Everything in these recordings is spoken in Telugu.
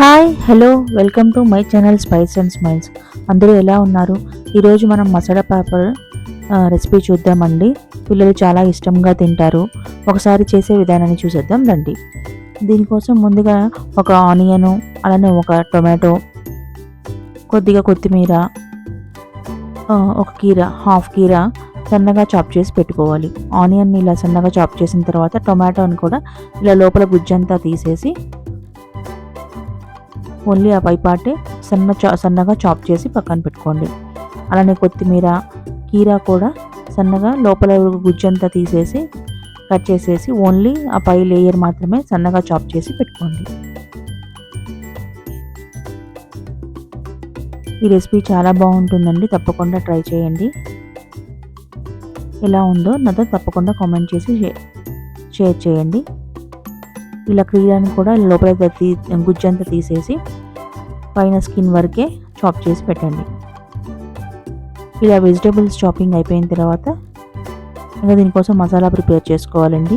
Hi hello welcome to my channel spice and smiles. అందరూ ఎలా ఉన్నారు? ఈరోజు మనం మసాలా పేపర్ రెసిపీ చూద్దామండి. పిల్లలు చాలా ఇష్టంగా తింటారు. ఒకసారి చేసే విధానాన్ని చూసేద్దాం రండి. దీనికోసం ముందుగా ఒక ఆనియను అలానే ఒక టొమాటో కొద్దిగా కొత్తిమీర ఒక కీర హాఫ్ కీర సన్నగా చాప్ చేసి పెట్టుకోవాలి. ఆనియన్ని ఇలా సన్నగా చాప్ చేసిన తర్వాత టొమాటోని కూడా ఇలా లోపల గుజ్జంతా తీసేసి ఓన్లీ ఆ పై పార్టే సన్న చా సన్నగా చాప్ చేసి పక్కన పెట్టుకోండి. అలానే కొత్తిమీర కీరా కూడా సన్నగా లోపల గుజ్జంతా తీసేసి కట్ చేసేసి ఓన్లీ ఆ పై లేయర్ మాత్రమే సన్నగా చాప్ చేసి పెట్టుకోండి. ఈ రెసిపీ చాలా బాగుంటుందండి. తప్పకుండా ట్రై చేయండి. ఎలా ఉందో నాతో తప్పకుండా కామెంట్ చేసి షేర్ చేయండి. ఇలా క్రీడాన్ని కూడా లోపల తీ గుజ్జంతా తీసేసి పైన స్కిన్ వరకే చాప్ చేసి పెట్టండి. ఇలా వెజిటేబుల్స్ చాపింగ్ అయిపోయిన తర్వాత ఇంకా దీనికోసం మసాలా ప్రిపేర్ చేసుకోవాలండి.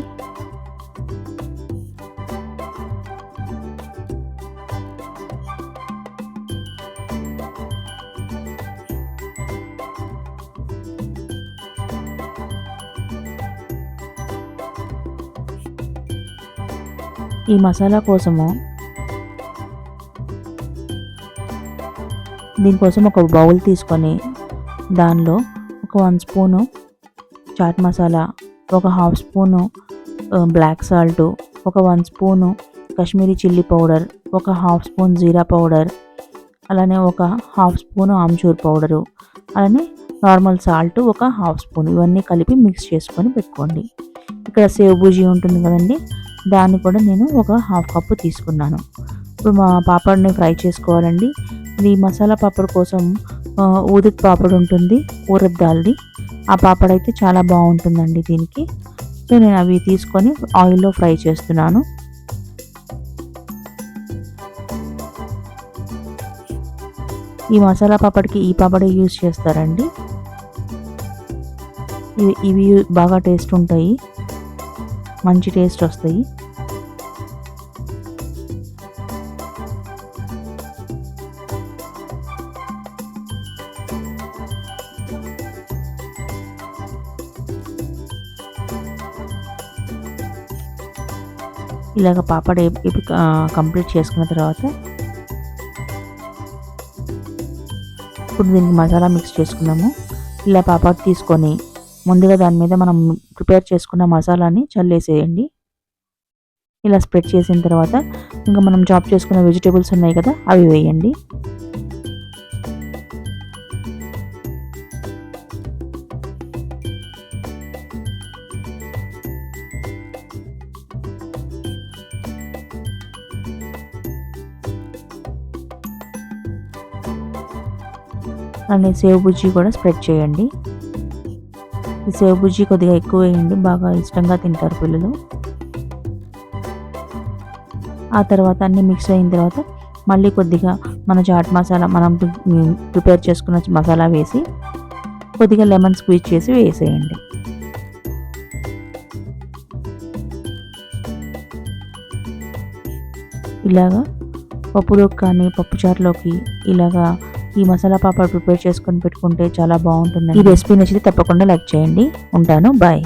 ఈ మసాలా కోసము దీనికోసం ఒక బౌల్ తీసుకొని దానిలో ఒక వన్ స్పూను చాట్ మసాలా ఒక హాఫ్ స్పూను బ్లాక్ సాల్ట్ ఒక one spoon Kashmiri chilli powder ఒక హాఫ్ స్పూన్ జీరా పౌడర్ అలానే ఒక హాఫ్ స్పూను ఆమ్చూర్ పౌడరు అలానే నార్మల్ సాల్ట్ ఒక హాఫ్ స్పూన్ ఇవన్నీ కలిపి మిక్స్ చేసుకొని పెట్టుకోండి. ఇక్కడ సేవ్ బూజీ ఉంటుంది కదండి దాన్ని కూడా నేను ఒక హాఫ్ కప్పు తీసుకున్నాను. ఇప్పుడు మా పాపడ్ని ఫ్రై చేసుకోవాలండి. ఇది మసాలా పాపడ్ కోసం ఆ, ఊదిత్ పాపడ్ ఉంటుంది ఊరద్ దాల్ది. ఆ పాపడ్ అయితే చాలా బాగుంటుందండి దీనికి. సో నేను అవి తీసుకొని ఆయిల్లో ఫ్రై చేస్తున్నాను. ఈ మసాలా పాపడ్కి ఈ పాపడే యూజ్ చేస్తారండి. ఇవి ఇవి బాగా టేస్ట్ ఉంటాయి. మంచి టేస్ట్ వస్తాయి. ఇలాగ పాపడ కంప్లీట్ చేసుకున్న తర్వాత ఇప్పుడు దీనికి మసాలా మిక్స్ చేసుకున్నాము. ఇలా పాపడ్ తీసుకొని ముందుగా దాని మీద మనం ప్రిపేర్ చేసుకున్న మసాలాని చల్లేసేయండి. ఇలా స్ప్రెడ్ చేసిన తర్వాత ఇంకా మనం చాప్ చేసుకున్న వెజిటేబుల్స్ ఉన్నాయి కదా అవి వేయండి. అలానే సేవ్ బుజ్జి కూడా స్ప్రెడ్ చేయండి. ఈ సేవ్ బుజ్జి కొద్దిగా ఎక్కువ వేయండి బాగా ఇష్టంగా తింటారు పిల్లలు. ఆ తర్వాత అన్నీ మిక్స్ అయిన తర్వాత మళ్ళీ కొద్దిగా మన చాట్ మసాలా మనం ప్రిపేర్ చేసుకున్న మసాలా వేసి కొద్దిగా లెమన్ స్క్వీజ్ చేసి వేసేయండి. ఇలాగా పప్పులోకి కానీ పప్పుచారులోకి ఇలాగా ఈ మసాలా పాపడ్ ప్రిపేర్ చేసుకొని పెట్టుకుంటే చాలా బాగుంటుంది ఈ రెసిపీ నచ్చితే తప్పకుండా లైక్ చేయండి. ఉంటాను. బాయ్.